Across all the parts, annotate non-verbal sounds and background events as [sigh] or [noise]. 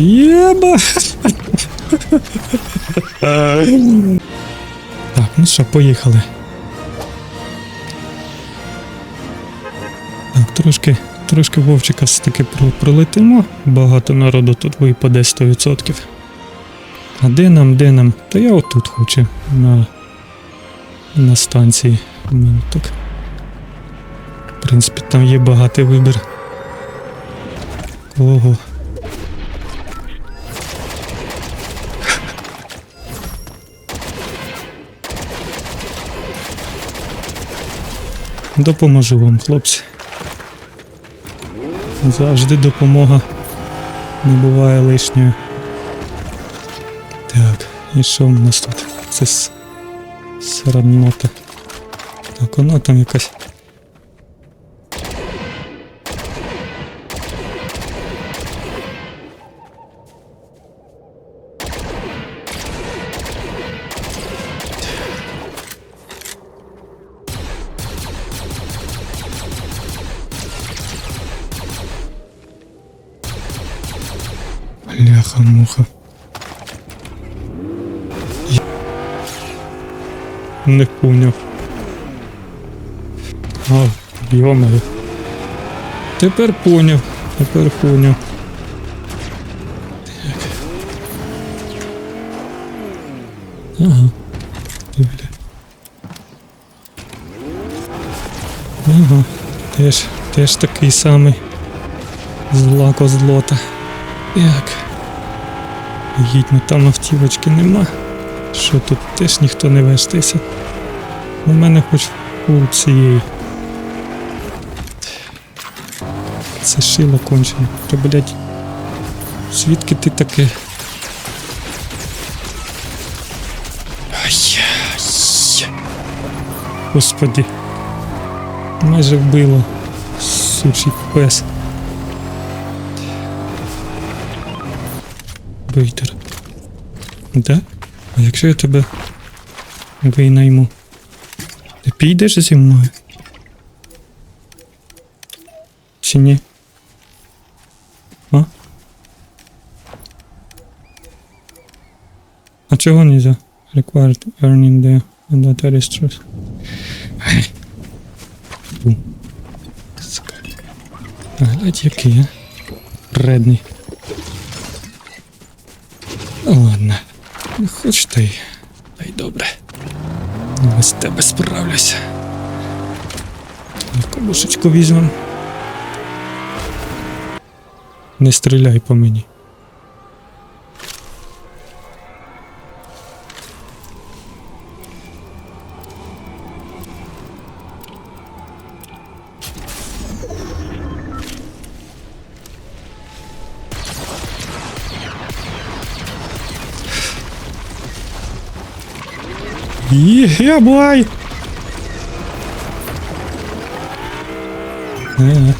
Єба! Так, ну що, поїхали. Так, трошки, трошки Вовчика все-таки пролетимо. Багато народу тут випаде 100%. А де нам, де нам? Та я отут хочу. На, на станції. Так. В принципі, там є багатий вибір. Ого. Допоможу вам, хлопці. Завжди допомога не буває лишньою. Так, і що в нас тут? Це с... сраднота. Так, вона там якась. Бляха-муха. Я- Не поняв. А, йомаю. Тепер поняв. Тепер поняв. Так. Ага. Ага. Теж, теж такий самий. Зла козлота. Так. Їдь, ну там автівочки нема. Що тут теж ніхто не вештається. У мене хоч у цієї. Це шило кончене. Та блять. Звідки ти таке? Ай. Господи. Майже вбило. Сучий пес. Бейтер. Да? А якщо я тебе винайму? Ти підеш зі мною? Чи ні? А? А чого нельзя? Required earning the registers. А глядь який, а? Вредний. Ну, Хоч ти. й. Та й добре. Без тебе справлюся. Кобушечку візьмем. Не стріляй по мені. Єбай! Е.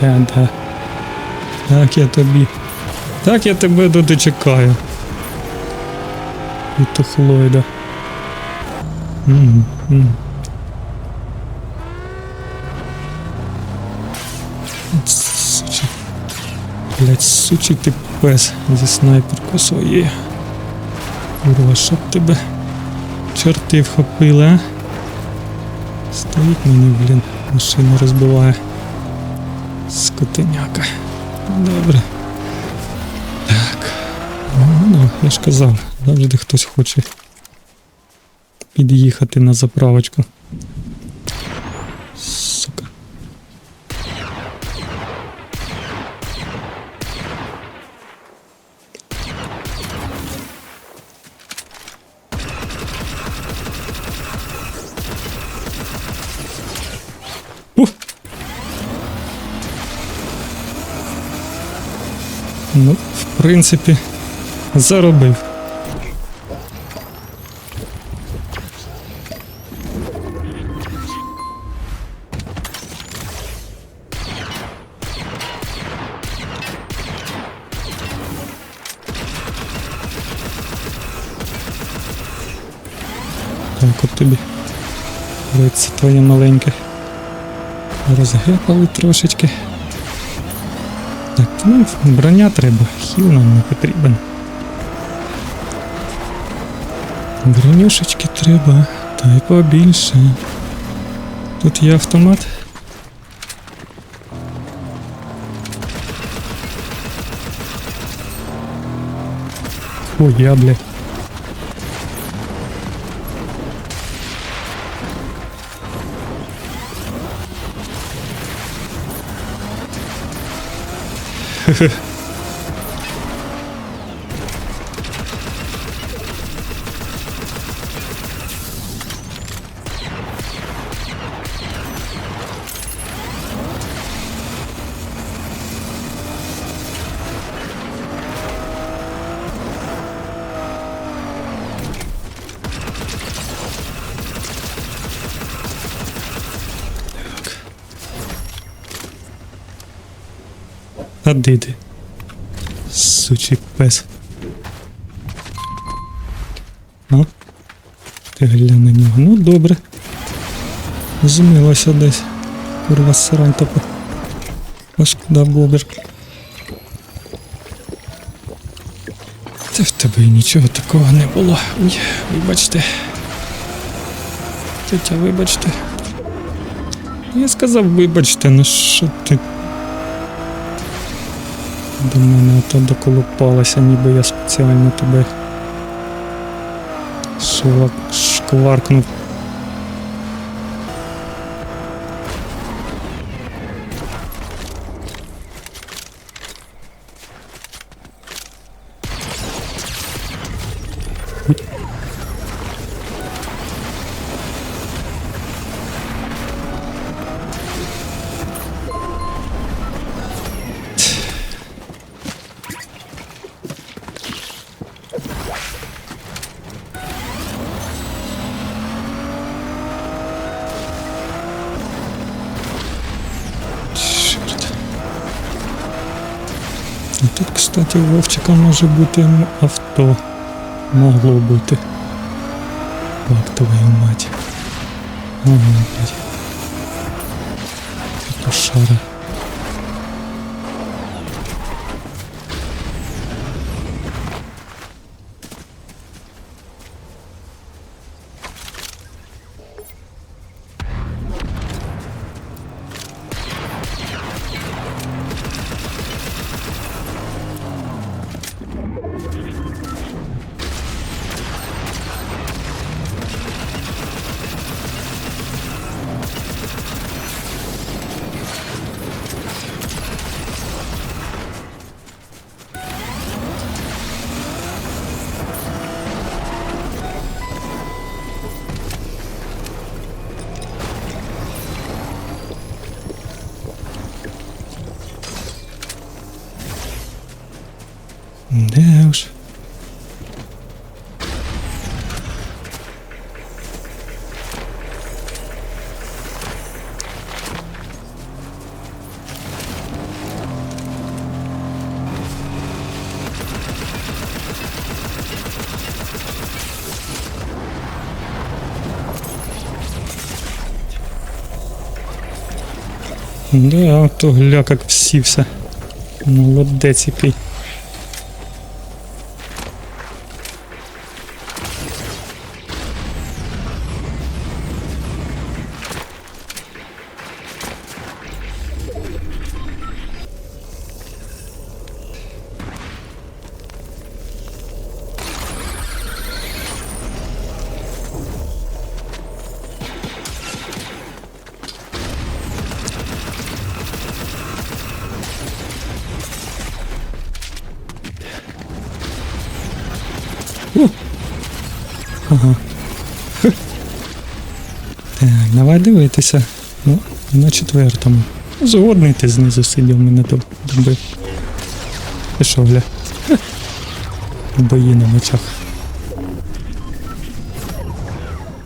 Да. Так я тобі. Так я тебе тут чекаю. І то Хлойда. Сучий. Блять, сучий ти пес зі снайперкою своєю. Курва, щоб тебе чорти вхопили, а? Стоїть мені, блін, машину розбиває. Скотиняка. Добре. Так. Ну, ну, я ж казав, завжди хтось хоче під'їхати на заправочку. Ну, в принципі, заробив. Так, от тобі. Лице твоє маленьке. Розгепали трошечки. Так, ну, броня треба, хіл нам не потрібен. Бронюшечки треба, та й побільше. Тут є автомат. Ой, я, бля. 呵 [laughs] 呵 А де ти? Сучий пес. Ну, ти глянь на нього. Ну добре. Зумилося десь. Курва срань топа. Куди бобер. Та в тебе і нічого такого не було. Ой, вибачте. Тетя, вибачте. Я сказав, вибачте, ну що ти до мене то доколупалася, ніби я спеціально тебе шкваркнув. І тут, кстати, у Вовчика може бути авто. Могло бути. Так, твою мать. Ага, блядь. Петушара. Де уж. Да, то гля як всівся. Молодець який. Ага. Так, давай дивитися. Ну, на четвертому. Згодний ти знизу сидів мене тут добив. Що, гля? Бої на мечах.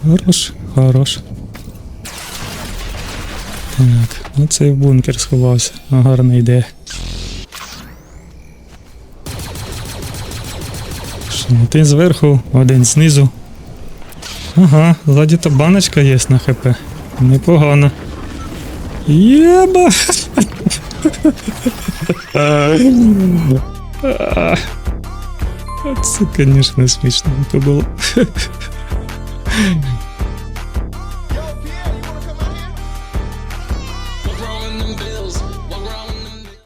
Хорош, хорош. Так, оцей бункер сховався. Гарна ідея. Що, один зверху, один знизу. Ага, ззаді то баночка є на ХП. Непогано. Єба! Це, звісно, смішненько було.